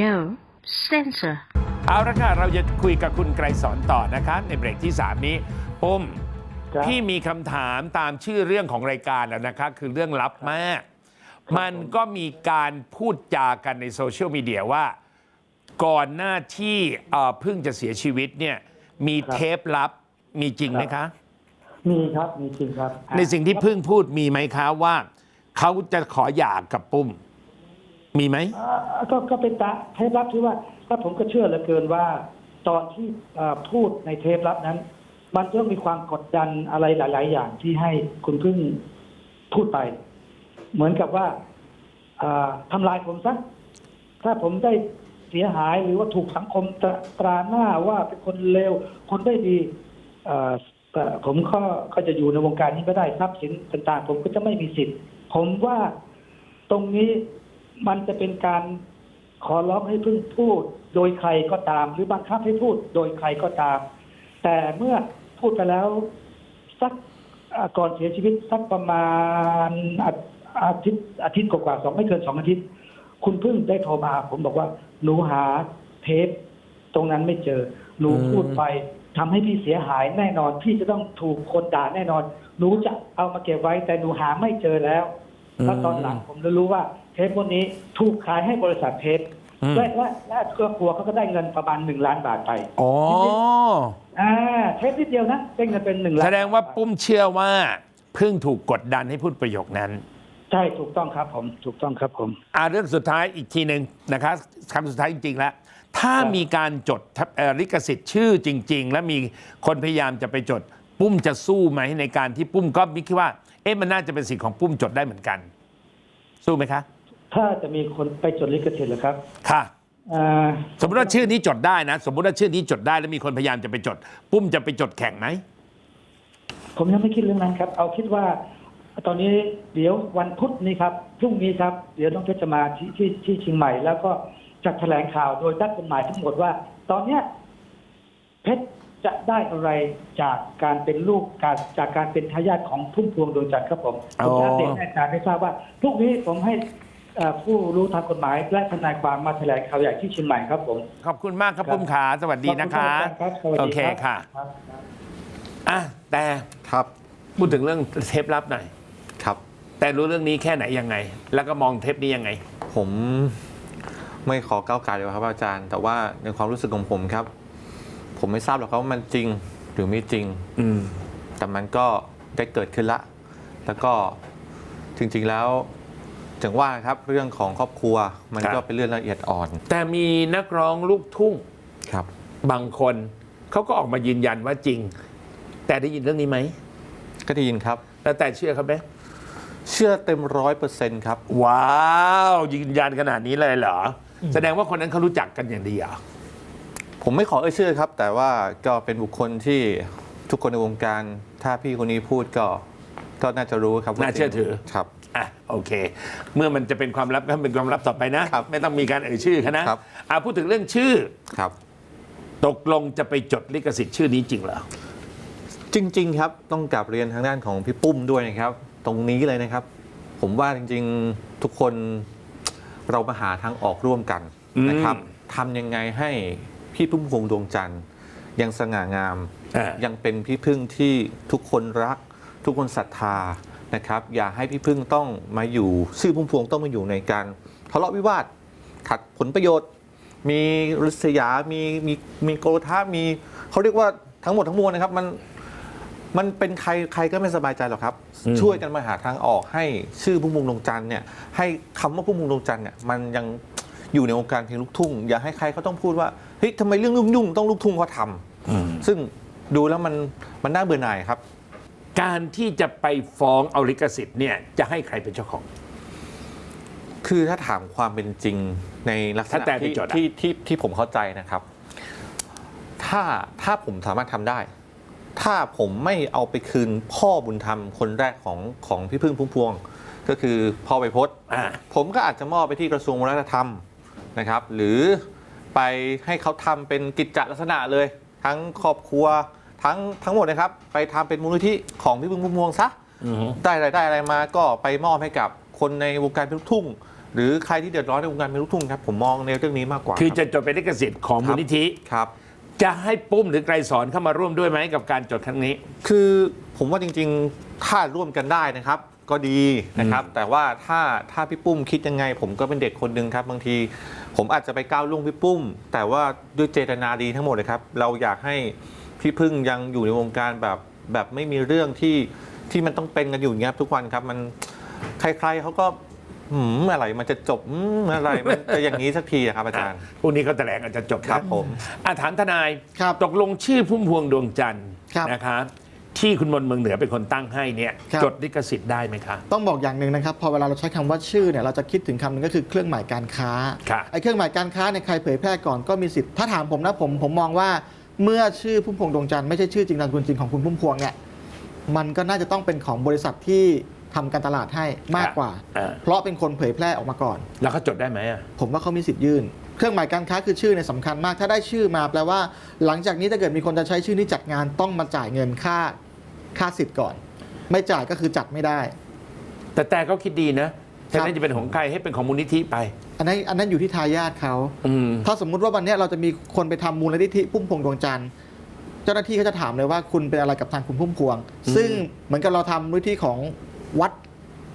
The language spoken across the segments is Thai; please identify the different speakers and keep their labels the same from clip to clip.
Speaker 1: No censor.
Speaker 2: เอาละค่ะ เราจะคุยกับคุณไกรสอนต่อนะคะในเบรกที่ 3 นี้ปุ้ม
Speaker 3: ครับ
Speaker 2: พี่มีคำถามตามชื่อเรื่องของรายการแล้วนะคะ คือเรื่องลับมาก มันก็มีการพูดจากันในโซเชียลมีเดียว่า ก่อนหน้าที่เอ่อเพิ่งจะเสียชีวิตเนี่ยมีเทปลับมีจริงไหมคะ
Speaker 3: มีครับมีจริงครับ
Speaker 2: ในสิ่งที่เพิ่งพูดมีไหมคะว่า เขาจะขอหย่ากับปุ้ม มีไหม
Speaker 3: อ่าก็ก็เป็นตาเทปลับที่ว่าถ้าผมก็เชื่อเหลือเกินว่า ตอนที่อ่าพูดในเทปลับนั้น มันต้องมีความกดดันอะไรหลาย ๆ อย่างที่ให้คุณเพิ่งพูดไป เหมือนกับว่าอ่าทำลายผมซะถ้าผมได้เสียหายหรือว่าถูกสังคมตราตราหน้าว่าเป็นคนเลวคนได้ดีอ่าแต่ผมก็ก็จะอยู่ในวงการนี้ไม่ได้ทรัพย์สินต่าง ๆ ผมก็จะไม่มีสิทธิ์ ผมว่าตรงนี้ มันจะเป็นการขอร้องให้พิ่งพูดโดยใครก็ตาม หรือบังคับให้พูดโดยใครก็ตาม แต่เมื่อพูดไปแล้วสักก่อนเสียชีวิตสักประมาณอาอาทิตย์อาทิตย์กว่าๆสองไม่เกินสองอาทิตย์ คุณพิ่งได้โทรมา ผมบอกว่าหนูหาเทปตรงนั้นไม่เจอหนูพูดไปทำให้พี่เสียหายแน่นอน พี่จะต้องถูกคนด่าแน่นอน หนูจะเอามาเก็บไว้แต่หนูหาไม่เจอแล้ว แล้วตอนหลังผมเลยรู้ว่าเทปพวกนี้ถูกขายให้บริษัทเทป
Speaker 2: อืม
Speaker 3: และและและครอบครัวเขาก็ได้เงินประมาณหนึ่งล้านบาทไป
Speaker 2: อ๋อ
Speaker 3: อ่าเทปนิดเดียวนะได้เงินเป็นหนึ่งล้าน
Speaker 2: แสดงว่าปุ้มเชื่อว่าเพิ่งถูกกดดันให้พูดประโยคนั้น
Speaker 3: ใช่ถูกต้องครับผมถูกต้องครับผม
Speaker 2: อ่าเรื่องสุดท้ายอีกทีหนึ่งนะคะคำสุดท้ายจริงๆแล้วถ้า
Speaker 3: ครับ
Speaker 2: มีการจดทับเอ่อลิขสิทธิ์ชื่อจริง ๆ และมีคนพยายามจะไปจด ปุ้มจะสู้ไหมในการที่ปุ้มก็มิคิดว่า เอ๊ะมันน่าจะเป็นสิทธิ์ของปุ้มจดได้เหมือนกัน สู้ไหมคะ
Speaker 3: ถ้าจะมีคนไปจดลิขสิทธิ์เหรอครับ
Speaker 2: ค่ะ
Speaker 3: อ่า
Speaker 2: สมมติว่าชื่อนี้จดได้นะ สมมติว่าชื่อนี้จดได้แล้วมีคนพยายามจะไปจด ปุ้มจะไปจดแข่งไหม
Speaker 3: ผมยังไม่คิดเรื่องนั้นครับ เอาคิดว่า ตอนนี้เดี๋ยววันพุธนี้ครับพรุ่งนี้ครับ เดี๋ยวน้องเพชรจะมาที่ที่ที่เชียงใหม่ แล้วก็จะแถลงข่าวโดยนักกฎหมายทั้งหมดว่า ตอนเนี้ยเพชร จะได้อะไรจากการเป็นลูกการจากการเป็นทายาทของพุ่มพวงดวงจันทร์ครับผมผมจะอัปเดตให้อาจารย์ได้ทราบว่าพรุ่งนี้ผมให้เอ่อผู้รู้ทางกฎหมายและทนายความมาแถลงข่าวใหญ่ที่เชียงใหม่ครับผม
Speaker 2: ขอบคุณมากครับ
Speaker 3: ครับ
Speaker 2: ปุ้มขาสวัสดีนะคะ
Speaker 3: ขอบณครับสวัส
Speaker 2: โอ
Speaker 3: ดี
Speaker 2: เค
Speaker 3: รับ
Speaker 2: ค่ะ
Speaker 3: รับครับ
Speaker 2: อะแต่
Speaker 4: ครับ
Speaker 2: พูดถึงเรื่องเทปลับหน่อย
Speaker 4: ครับ
Speaker 2: แต่รู้เรื่องนี้แค่ไหนยังไง แล้วก็มองเทปนี้ยังไง
Speaker 4: ผมไม่ขอก้าวไกลเลยครับอาจารย์ แต่ว่าในความรู้สึกของผมครับ ผมไม่ทราบหรอกครับว่ามันจริงหรือไม่จริง
Speaker 2: อืม
Speaker 4: แต่มันก็ได้เกิดขึ้นละ แล้วก็จริงๆแล้วถึงว่าครับเรื่องของครอบครัวมัน
Speaker 2: ครับ
Speaker 4: ก็เป็นเรื่องละเอียดอ่อน
Speaker 2: แต่มีนักร้องลูกทุ่ง
Speaker 4: ครับ
Speaker 2: บางคนเขาก็ออกมายืนยันว่าจริง แต่ได้ยินเรื่องนี้ไหม
Speaker 4: ก็ได้ยินครับ
Speaker 2: แล้วแต่เชื่อเขาไหม
Speaker 4: เชื่อเต็มร้อยเปอร์เซ็นต์ครับ
Speaker 2: ว้าวยืนยันขนาดนี้เลยเหรอ แสดงว่าคนนั้นเขารู้จักกันอย่างดีเหรอ
Speaker 4: ผมไม่ขอเอ่ยชื่อครับ แต่ว่าก็เป็นบุคคลที่ทุกคนในวงการ ถ้าพี่คนนี้พูดก็ก็น่าจะรู้ครับว่
Speaker 2: น่าเชื่อถือ
Speaker 4: ครับ
Speaker 2: อะโอเค เมื่อมันจะเป็นความลับก็เป็นความลับต่อไปนะ
Speaker 4: ครับ
Speaker 2: ไม่ต้องมีการเอ่ยชื่อเขานะครับ อะพูดถึงเรื่องชื่อ
Speaker 4: ครับ
Speaker 2: ตกลงจะไปจดลิขสิทธิ์ชื่อนี้จริงเหรอ
Speaker 4: จริง ๆ ครับต้องกลับเรียนทางด้านของพี่ปุ้มด้วยนะครับ ตรงนี้เลยนะครับ ผมว่าจริง ๆ ทุกคนเรามาหาทางออกร่วมกันนะครับ
Speaker 2: อืม
Speaker 4: ทำยังไงให้ พี่พุ่มพวงดวงจันทร์ ยังสง่างาม
Speaker 2: อ่า
Speaker 4: ยังเป็นพี่พึ่งที่ทุกคนรัก ทุกคนศรัทธานะครับ อย่าให้พี่พึ่งต้องมาอยู่ชื่อพุ่มพวงต้องมาอยู่ในการทะเลาะวิวาทขัดผลประโยชน์ มีริษยา มีมีมีโกรธามีเขาเรียกว่าทั้งหมดทั้งมวลนะครับมันมันเป็นใครใครก็ไม่สบายใจหรอกครับ
Speaker 2: อืม
Speaker 4: ช่วยกันมาหาทางออกให้ชื่อพุ่มพวงดวงจันทร์เนี่ยให้คำว่าพุ่มพวงดวงจันทร์เนี่ยมันยัง อยู่ในวงการเพลงลูกทุ่ง อย่าให้ใครเขาต้องพูดว่าเฮ้ยทำไมเรื่องยุ่งๆต้องลูกทุ่งเขาทำซึ่งดูแล้วมันมันน่าเบื่อหน่ายครับ
Speaker 2: การที่จะไปฟ้องเอาลิขสิทธิ์เนี่ยจะให้ใครเป็นเจ้าของ
Speaker 4: คือถ้าถามความเป็นจริงในลักษ
Speaker 2: ถ้า
Speaker 4: ณะ
Speaker 2: แต่ไป
Speaker 4: ที่
Speaker 2: จดอะ
Speaker 4: ที่ที่ที่ผมเข้าใจนะครับ ถ้าถ้าผมสามารถทำได้ ถ้าผมไม่เอาไปคืนพ่อบุญธรรมคนแรกของของพี่พึ่งพุ่มพวง ก็คือพ่อไปพศ
Speaker 2: อ่า
Speaker 4: ผมก็อาจจะมอบไปที่กระทรวงวัฒนธรรม นะครับ หรือไปให้เขาทำเป็นกิจจลักษณะเลย ทั้งครอบครัวทั้งทั้งหมดนะครับ ไปทำเป็นมูลนิธิของพี่พึ่งพุ่มพวงซะ
Speaker 2: อือฮึ
Speaker 4: ได้รายได้อะไรมาก็ไปมอบให้กับคนในวงการเพลงลูกทุ่ง หรือใครที่เดือดร้อนในวงการเพลงลูกทุ่งครับผมมองในเรื่องนี้มากกว่า
Speaker 2: คือ
Speaker 4: รับ
Speaker 2: จะจดเป็นลิขสิทธิ์ของ
Speaker 4: ครับ
Speaker 2: มูลนิธิ
Speaker 4: ครับ
Speaker 2: จะให้ปุ้มหรือไกรสอนเข้ามาร่วมด้วยไหมกับการจดครั้งนี้
Speaker 4: คือผมว่าจริงๆถ้าร่วมกันได้นะครับก็ดีนะครับ แต่ว่าถ้าถ้าพี่ปุ้มคิดยังไง ผมก็เป็นเด็กคนหนึ่งครับบางที ผมอาจจะไปก้าวล่วงพี่ปุ้ม แต่ว่าด้วยเจตนาดีทั้งหมดเลยครับ เราอยากให้พี่พึ่งยังอยู่ในวงการแบบแบบไม่มีเรื่องที่ที่มันต้องเป็นกันอยู่อย่างเงี้ยครับทุกวันครับมันใครๆเขาก็อืมเมื่อไหร่มันจะจบอืมเมื่อไหร่มันจะอย่างนี้สักทีอะครับอาจารย์
Speaker 2: พรุ่งนี้เขาแถลงอาจจะจบนะครับ
Speaker 4: ผม
Speaker 2: อาถามทนาย
Speaker 5: ครับ
Speaker 2: ตกลงชื่อพุ่มพวงดวงจันทร์
Speaker 5: ครับ
Speaker 2: นะคะ ที่คุณมนต์เมืองเหนือเป็นคนตั้งให้เนี่ย
Speaker 5: ครับ
Speaker 2: จดลิขสิทธิ์ได้ไหมคะ
Speaker 5: ต้องบอกอย่างหนึ่งนะครับ พอเวลาเราใช้คำว่าชื่อเนี่ยเราจะคิดถึงคำหนึ่งก็คือเครื่องหมายการค้า
Speaker 2: ครับ
Speaker 5: ไอ้เครื่องหมายการค้าเนี่ยใครเผยแพร่ก่อนก็มีสิทธิ์ถ้าถามผมนะผมผมมองว่าเมื่อชื่อพุ่มพวงดวงจันทร์ไม่ใช่ชื่อจริงนามสกุลจริงของคุณพุ่มพวงเนี่ยมันก็น่าจะต้องเป็นของบริษัทที่ทำการตลาดให้มากกว่า
Speaker 2: อ่า
Speaker 5: เพราะเป็นคนเผยแพร่ออกมาก่อน
Speaker 2: แล้วเขาจดได้ไหมอะ
Speaker 5: ผมว่าเขามีสิทธิ์ยื่น เครื่องหมายการค้าคือชื่อเนี่ยสำคัญมากถ้าได้ชื่อมาแปลว่า หลังจากนี้ถ้าเกิดมีคนจะใช้ชื่อนี้จัดงานต้องมาจ่ายเงินค่าค่าสิทธิ์ก่อน ไม่จ่ายก็คือจัดไม่ได้
Speaker 2: แต่แต่เขาคิดดีนะแท
Speaker 5: ครั
Speaker 2: น
Speaker 5: บ
Speaker 2: ที่จะเป็นของใครให้เป็นของมูลนิธิไป
Speaker 5: อันนั้นอันนั้นอยู่ที่ทายาทเขา
Speaker 2: อืม
Speaker 5: ถ้าสมมุติว่าวันเนี้ยเราจะมีคนไปทำมูลนิธิพุ่มพวงดวงจันทร์เจ้าหน้าที่ก็จะถามเลยว่าคุณเป็นอะไรกับทางคุณพุ่มพวง
Speaker 2: อืม
Speaker 5: ซึ่งเหมือนกับเราทำมูลนิธิของวัด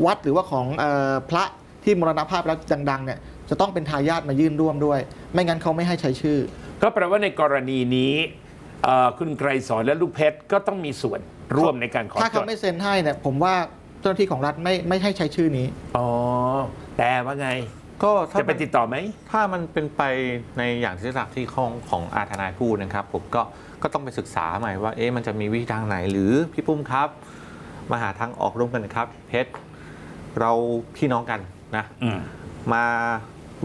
Speaker 5: วัดหรือว่าของเออพระที่มรณภาพแล้วดังๆเนี่ย จะต้องเป็นทายาทมายื่นร่วมด้วย ไม่งั้นเขาไม่ให้ใช้ชื่อ
Speaker 2: ก็แปลว่าในกรณีนี้เอ่อคุณไกรสอนและลูกเพชรก็ต้องมีส่วนร่วมในการขอ
Speaker 5: ถ้า
Speaker 2: จ
Speaker 5: เขา
Speaker 2: ด
Speaker 5: ไม่เซ็นให้เนี่ยผมว่าเจ้าหน้าที่ของรัฐไม่ไม่ให้ใช้ชื่อนี้
Speaker 2: อ๋อแต่ว่าไง
Speaker 4: ก็ถ้า
Speaker 2: จะไป
Speaker 4: มัน
Speaker 2: ติดต่อไหม
Speaker 4: ถ้ามันเป็นไปในอย่างที่หลักที่ของของอาทนายพูดนะครับ ผมก็ก็ต้องไปศึกษาใหม่ว่าเอ๊ะมันจะมีวิธีทางไหนหรือพี่ปุ้มครับ มาหาทางออกร่วมกันนะครับ เพชรเราพี่น้องกันนะ
Speaker 2: อืม
Speaker 4: มา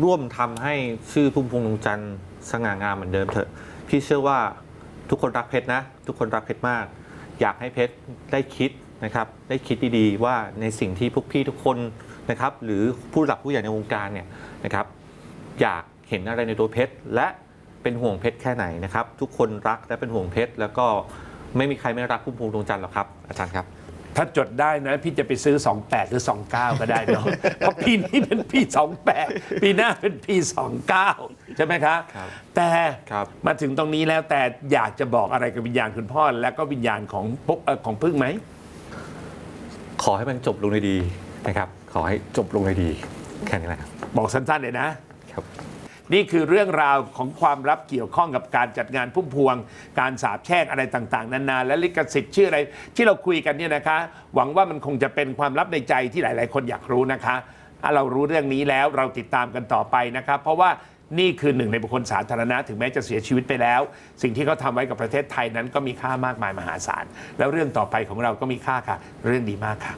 Speaker 4: ร่วมทำให้ชื่อพุ่มพวงดวงจันทร์สง่างามเหมือนเดิมเถอะ พี่เชื่อว่าทุกคนรักเพชรนะ ทุกคนรักเพชรมาก อยากให้เพชรได้คิดนะครับ ได้คิดดีๆ ว่าในสิ่งที่พวกพี่ทุกคนนะครับ หรือผู้หลักผู้ใหญ่ในวงการเนี่ยนะครับ อยากเห็นอะไรในตัวเพชรและเป็นห่วงเพชรแค่ไหนนะครับ ทุกคนรักและเป็นห่วงเพชรแล้วก็ไม่มีใครไม่รักพุ่มพวงดวงจันทร์หรอกครับอาจารย์ครับ
Speaker 2: ถ้าจดได้นะ พี่จะไปซื้อ 28 หรือ 29 ก็ได้เนาะเพราะปีนี้เป็นปี 28 ปีหน้าเป็นปี 29 ใช่ไหมคะ
Speaker 4: ครับ
Speaker 2: แต่
Speaker 4: ครับ
Speaker 2: มาถึงตรงนี้แล้วแต่อยากจะบอกอะไรกับวิญญาณคุณพ่อ และก็วิญญาณของปุ๊กเอ่อของพึ่งไหม
Speaker 4: ขอให้มันจบลงในดีนะครับ ขอให้จบลงในดีแค่นี้แหละครับ
Speaker 2: บอกสั้นๆเลยนะ
Speaker 4: ครับ
Speaker 2: นี่คือเรื่องราวของความลับเกี่ยวข้องกับการจัดงานพุ่มพวง การสาบแช่งอะไรต่างๆ นานา และลิขสิทธิ์ชื่ออะไร ที่เราคุยกันเนี่ยนะคะ หวังว่ามันคงจะเป็นความลับในใจที่หลาย ๆ คนอยากรู้นะคะเรารู้เรื่องนี้แล้วเราติดตามกันต่อไปนะครับ เพราะว่านี่คือหนึ่งในบุคคลสาธารณะถึงแม้จะเสียชีวิตไปแล้ว สิ่งที่เขาทำไว้กับประเทศไทยนั้นก็มีค่ามากมายมหาศาลแล้วเรื่องต่อไปของเราก็มีค่าค่ะ เรื่องดีมากค่ะ